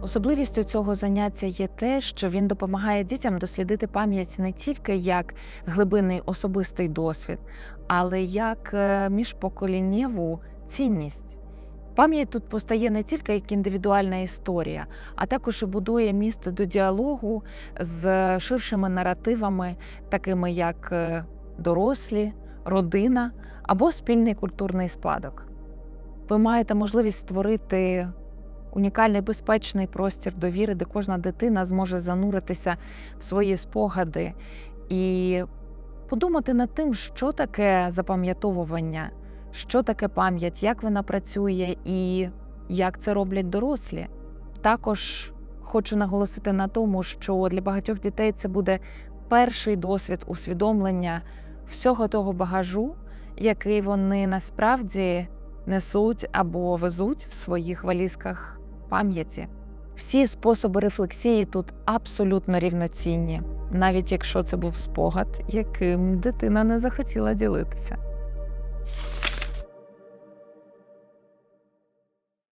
Особливістю цього заняття є те, що він допомагає дітям дослідити пам'ять не тільки як глибинний особистий досвід, але як е, міжпоколіннєву цінність. Пам'ять тут постає не тільки як індивідуальна історія, а також і будує місто до діалогу з ширшими наративами, такими як е, дорослі, родина або спільний культурний спадок. Ви маєте можливість створити унікальний безпечний простір довіри, де кожна дитина зможе зануритися в свої спогади і подумати над тим, що таке запам'ятовування, що таке пам'ять, як вона працює і як це роблять дорослі. Також хочу наголосити на тому, що для багатьох дітей це буде перший досвід усвідомлення всього того багажу, який вони насправді несуть або везуть в своїх валізках пам'яті. Всі способи рефлексії тут абсолютно рівноцінні, навіть якщо це був спогад, яким дитина не захотіла ділитися.